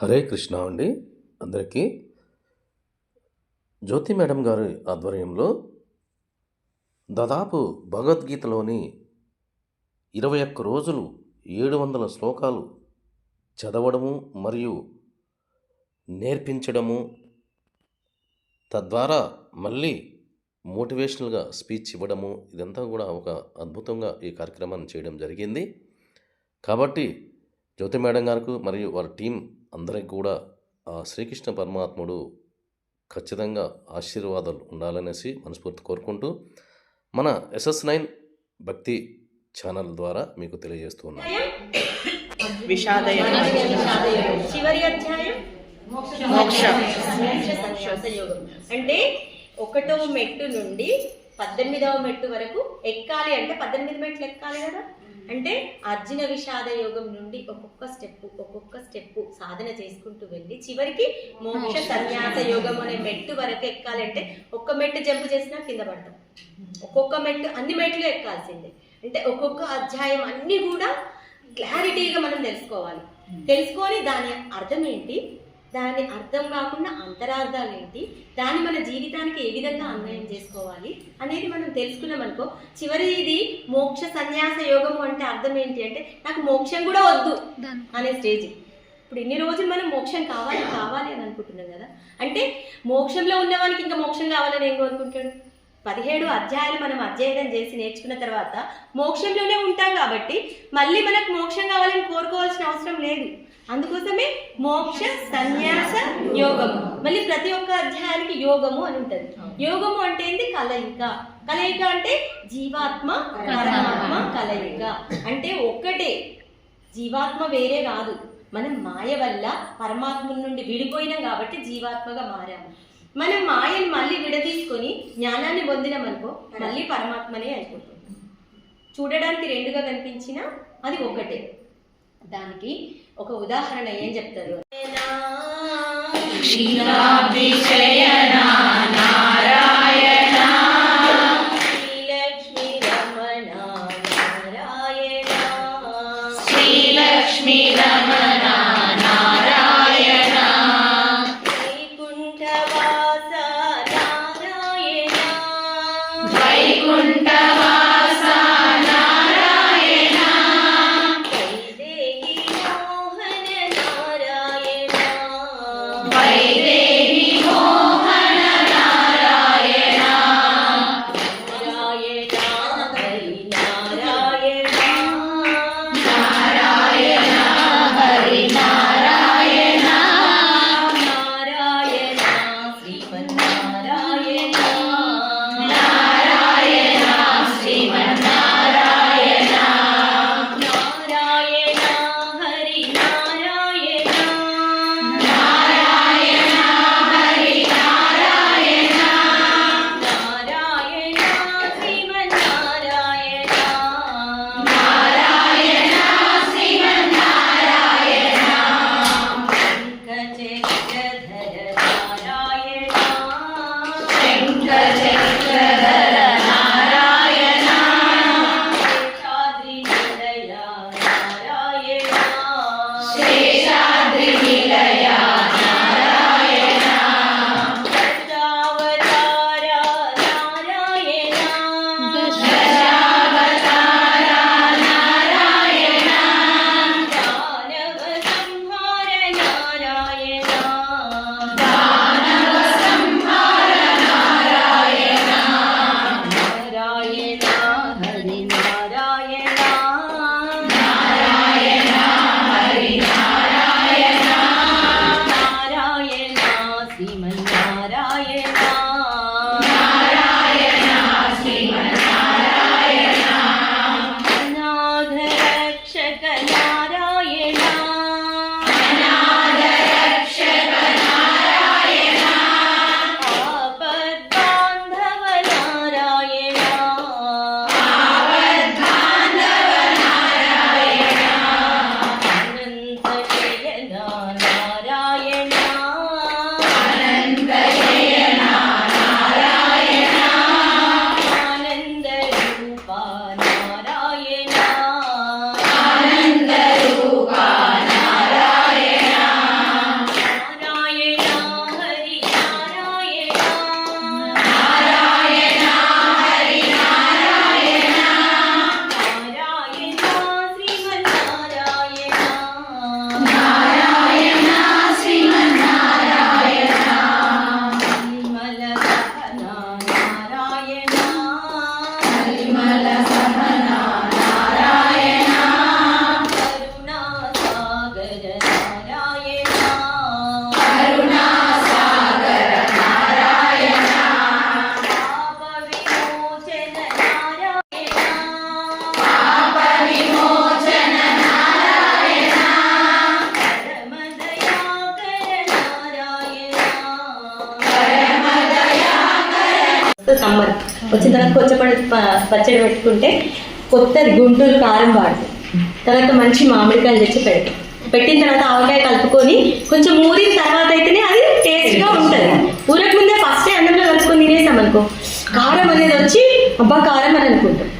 హరే కృష్ణ అండి. అందరికీ జ్యోతి మేడం గారి ఆధ్వర్యంలో దాదాపు భగవద్గీతలోని ఇరవై ఒక్క రోజులు ఏడు వందల శ్లోకాలు చదవడము మరియు నేర్పించడము తద్వారా మళ్ళీ మోటివేషనల్గా స్పీచ్ ఇవ్వడము ఇదంతా కూడా ఒక అద్భుతంగా ఈ కార్యక్రమాన్ని చేయడం జరిగింది. కాబట్టి జ్యోతి మేడం గారికి మరియు వారి టీం అందరికి కూడా ఆ శ్రీకృష్ణ పరమాత్ముడు ఖచ్చితంగా ఆశీర్వాదాలు ఉండాలనేసి మనస్ఫూర్తి కోరుకుంటూ మన ఎస్ఎస్ నైన్ భక్తి ఛానల్ ద్వారా మీకు తెలియజేస్తున్నాను విషాదయం చివరి అధ్యాయం. మోక్ష. సన్యాస యోగం. అంటే ఒకటో మెట్టు నుండి పద్దెనిమిదవ మెట్టు వరకు ఎక్కాలి అంటే పద్దెనిమిది మెట్లు ఎక్కాలి కదా? అంటే అర్జున విషాద యోగం నుండి ఒక్కొక్క స్టెప్ ఒక్కొక్క స్టెప్ సాధన చేసుకుంటూ వెళ్ళి చివరికి మోక్ష సన్యాస యోగం అనే మెట్టు వరకు ఎక్కాలి అంటే ఒక్క మెట్టు జంపు చేసినా కింద పడతాం. ఒక్కొక్క మెట్టు అన్ని మెట్లు ఎక్కాల్సిందే. అంటే ఒక్కొక్క అధ్యాయం అన్ని కూడా క్లారిటీగా మనం తెలుసుకోవాలి. తెలుసుకొని దాని అర్థం ఏంటి? దాని అర్థం కాకుండా అంతరార్థాలు ఏంటి? దాన్ని మన జీవితానికి ఏ విధంగా అన్వయం చేసుకోవాలి అనేది మనం తెలుసుకున్నాం అనుకో చివరి ఇది మోక్ష సన్యాస యోగము అంటే అర్థం ఏంటి అంటే నాకు మోక్షం కూడా వద్దు అనే స్టేజ్. ఇప్పుడు ఇన్ని రోజులు మనం మోక్షం కావాలి కావాలి అని అనుకుంటున్నాం కదా. అంటే మోక్షంలో ఉన్నవానికి ఇంకా మోక్షం కావాలని ఏం కోరుకుంటాడు? పదిహేడు అధ్యాయాలు మనం అధ్యయనం చేసి నేర్చుకున్న తర్వాత మోక్షంలోనే ఉంటాం కాబట్టి మళ్ళీ మనకు మోక్షం కావాలని కోరుకోవాల్సిన అవసరం లేదు. అందుకోసమే మోక్ష సన్యాస యోగం మళ్ళీ ప్రతి ఒక్క అధ్యాయానికి యోగము అని ఉంటుంది. యోగము అంటే ఏంటి కలయిక. కలయిక అంటే జీవాత్మ పరమాత్మ కలయిక. అంటే ఒక్కటే. జీవాత్మ వేరే కాదు. మనం మాయ వల్ల పరమాత్మ నుండి విడిపోయినాం కాబట్టి జీవాత్మగా మారాము. మనం మాయని మళ్ళీ విడదీసుకొని జ్ఞానాన్ని పొందినాం అనుకో మళ్ళీ పరమాత్మనే అయిపోతుంది. చూడడానికి రెండుగా కనిపించినా అది ఒకటే. దానికి ఒక ఉదాహరణ ఏం చెప్తారు? శ్రీలక్ష్మీ సమ్మర్. వచ్చిన తర్వాత కొచ్చపడి ప- పచ్చడి పెట్టుకుంటే కొత్తది గుంటూరు కారం వాడుతాం. తర్వాత మంచి మామిడికాయలు తెచ్చి పెడతాం. పెట్టిన తర్వాత ఆవకాయ కలుపుకొని కొంచెం ఊరిన తర్వాత అయితేనే అది టేస్ట్గా ఉంటుంది. ఊరక ముందే ఫస్ట్ అన్నంలో కలుపుకొని తినేసాం అనుకో కారం అనేది వచ్చి అబ్బా కారం అని అనుకుంటాం.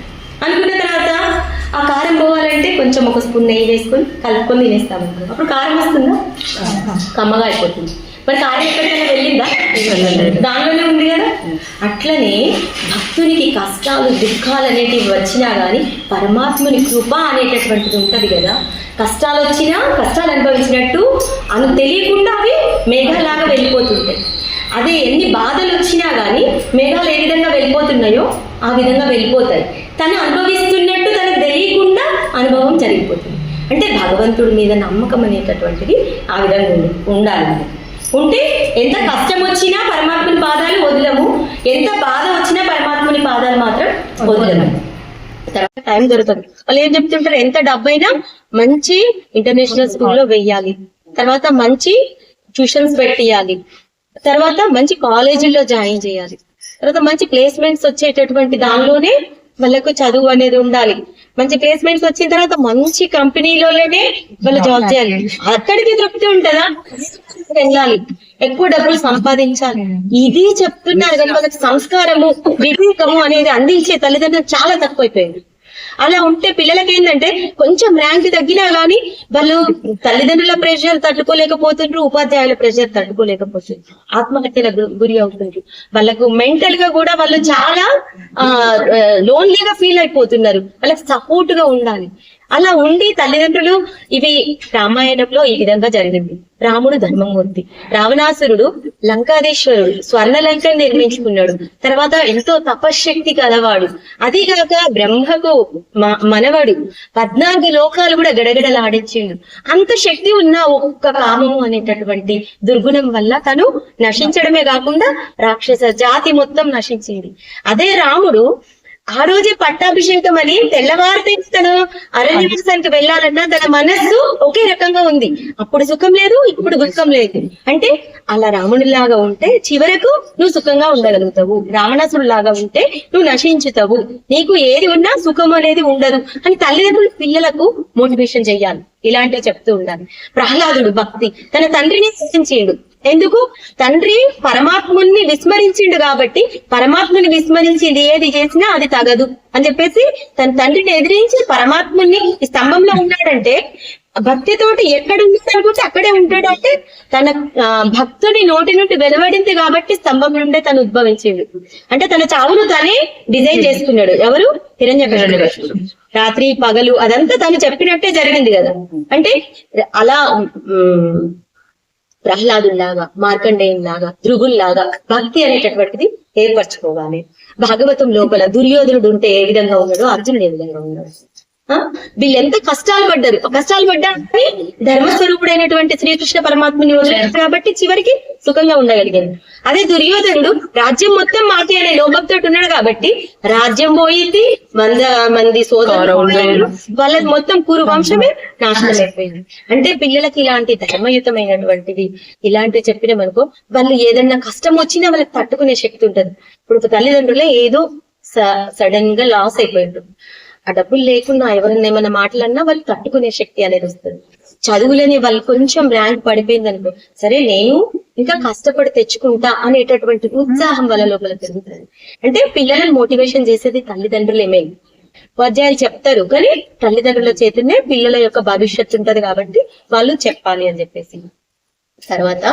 అనుకున్న తర్వాత ఆ కారం పోవాలంటే కొంచెం ఒక స్పూన్ నెయ్యి వేసుకొని కలుపుకొని తినేస్తాం అనుకో అప్పుడు కారం వస్తుందా? కమ్మగా అయిపోతుంది. మరి కారం ఎక్కడికైనా వెళ్ళిందా? దానిలోనే ఉంది కదా? అట్లనే భక్తునికి కష్టాలు దుఃఖాలు అనేటివి వచ్చినా కానీ పరమాత్ముని కృప అనేటటువంటిది ఉంటది కదా. కష్టాలు వచ్చినా కష్టాలు అనుభవించినట్టు అను తెలియకుండా అవి మేఘాలాగా వెళ్ళిపోతుంటాయి. అదే ఎన్ని బాధలు వచ్చినా కానీ మేఘాలు ఏ విధంగా వెళ్ళిపోతున్నాయో ఆ విధంగా వెళ్ళిపోతాయి. తను అనుభవిస్తున్నట్టు తనకు తెలియకుండా అనుభవం జరిగిపోతుంది. అంటే భగవంతుడి మీద నమ్మకం అనేటటువంటిది ఆ విధంగా ఉండాలి. ఉంటే ఎంత కష్టం వచ్చినా పరమాత్మని పాదాలు వదలము ఎంత బాధ వచ్చినా పరమాత్మని పాదాలు మాత్రం వదలము తర్వాత టైం దొరుకుతుంది. వాళ్ళు ఏం చెప్తుంటారు? ఎంత డబ్బైనా మంచి ఇంటర్నేషనల్ స్కూల్లో వెయ్యాలి. తర్వాత మంచి ట్యూషన్స్ పెట్టియాలి. తర్వాత మంచి కాలేజీల్లో జాయిన్ చేయాలి. తర్వాత మంచి ప్లేస్మెంట్స్ వచ్చేటటువంటి దానిలోనే వాళ్ళకు చదువు అనేది ఉండాలి. మంచి ప్లేస్మెంట్స్ వచ్చిన తర్వాత మంచి కంపెనీలోనే వాళ్ళు జాబ్ చేయాలి. అక్కడికి తృప్తి ఉంటుందా? వెళ్ళాలి ఎక్కువ డబ్బులు సంపాదించాలి. ఇది చెప్తున్నారు కానీ వాళ్ళకి సంస్కారము వివేకము అనేది అందించే తల్లిదండ్రులు చాలా తక్కువైపోయింది అలా ఉంటే పిల్లలకి ఏంటంటే కొంచెం ర్యాంక్ తగ్గినా గానీ వాళ్ళు తల్లిదండ్రుల ప్రెషర్ తట్టుకోలేకపోతుండ్రు ఉపాధ్యాయుల ప్రెషర్ తట్టుకోలేకపోతుండ్రు. ఆత్మహత్యల గురి అవుతుండ్రు. వాళ్ళకు మెంటల్గా కూడా వాళ్ళు చాలా లోన్లీగా ఫీల్ అయిపోతున్నారు. వాళ్ళకి సపోర్ట్గా ఉండాలి. అలా ఉండి తల్లిదండ్రులు ఇవి రామాయణంలో ఈ విధంగా జరిగింది. రాముడు ధర్మమూర్తి. రావణాసురుడు లంకాదేశ్వరుడు స్వర్ణ లంకను నిర్మించుకున్నాడు. తర్వాత ఎంతో తపశ్శక్తి కలవాడు అది బ్రహ్మకు మ- మనవడు. పద్నాలుగు లోకాలు కూడా గడగడలాడించిండు. అంత శక్తి ఉన్న ఒక్క కామము అనేటటువంటి దుర్గుణం వల్ల తను నశించడమే కాకుండా రాక్షస జాతి మొత్తం నశించింది. అదే రాముడు ఆ రోజే పట్టాభిషేకం అని తెల్లవారితే తను అరణ్యవాసానికి వెళ్ళాలన్నా తన మనస్సు ఒకే రకంగా ఉంది. అప్పుడు సుఖం లేదు ఇప్పుడు దుఃఖం లేదు. అంటే అలా రామునిలాగా ఉంటే చివరకు నువ్వు సుఖంగా ఉండగలుగుతావు. రావణాసుడులాగా ఉంటే నువ్వు నశించుతావు. నీకు ఏది ఉన్నా సుఖం అనేది ఉండదు. అని తల్లిదండ్రులు పిల్లలకు మోటివేషన్ చెయ్యాలి. ఇలాంటివి చెప్తూ ఉండాలి. ప్రహ్లాదుడు భక్తి తన తండ్రిని రక్షించిండు ఎందుకు? తండ్రి పరమాత్ముని విస్మరించిండు కాబట్టి పరమాత్ముని విస్మరించింది ఏది చేసినా అది తగదు అని చెప్పేసి తన తండ్రిని ఎదిరించి పరమాత్ముని స్తంభంలో ఉన్నాడంటే భక్తితోటి ఎక్కడ ఉన్నాడు అక్కడే ఉంటాడు అంటే తన ఆ, భక్తుడి నోటి నుండి వెలువడింది కాబట్టి స్తంభం నుండే తను ఉద్భవించిండు. అంటే తన చావును తనే డిజైన్ చేసుకున్నాడు. ఎవరు? హిరణ్య రాత్రి పగలు అదంతా తను చెప్పినట్టే జరిగింది కదా. అంటే అలా ప్రహ్లాదుల్లాగా మార్కండేయుల్లాగా ధృగుల్లాగా భక్తి అనేటటువంటిది ఏర్పరచుకోవాలి. భాగవతం లోపల దుర్యోధనుడు ఉంటే ఏ విధంగా ఉన్నాడో అర్జునుడు ఏ విధంగా ఉన్నాడు. వీళ్ళు ఎంత కష్టాలు పడ్డారు? కష్టాలు పడ్డానికి ధర్మస్వరూపుడైనటువంటి శ్రీకృష్ణ పరమాత్మని వదిలేదు కాబట్టి చివరికి సుఖంగా ఉండగలిగారు అదే దుర్యోధనుడు రాజ్యం మొత్తం మాకే అనే లోభంతో ఉన్నాడు కాబట్టి రాజ్యం పోయింది మంద మంది సోదరులు. వాళ్ళ మొత్తం కురు వంశమే నాశనం అయిపోయింది అంటే పిల్లలకి ఇలాంటి ధర్మయుతమైనటువంటిది ఇలాంటివి చెప్పినామనుకో వాళ్ళు ఏదన్నా కష్టం వచ్చినా వాళ్ళకి తట్టుకునే శక్తి ఉంటది. ఇప్పుడు తల్లిదండ్రులే ఏదో సడన్గా లాస్ అయిపోయిండ్రు. ఆ డబ్బులు లేకుండా ఎవరైనా ఏమైనా మాటలన్నా వాళ్ళు తట్టుకునే శక్తి అనేది వస్తుంది. చదువులని వాళ్ళు కొంచెం ర్యాంక్ పడిపోయింది అనుకో సరే నేను ఇంకా కష్టపడి తెచ్చుకుంటా అనేటటువంటి ఉత్సాహం వాళ్ళ లోపల పెరుగుతుంది. అంటే పిల్లలను మోటివేషన్ చేసేది తల్లిదండ్రులు తల్లిదండ్రులేమే ఉపాధ్యాయులు చెప్తారు కానీ తల్లిదండ్రుల చేతినే పిల్లల యొక్క భవిష్యత్తు ఉంటది కాబట్టి వాళ్ళు చెప్పాలి అని చెప్పేసి. తర్వాత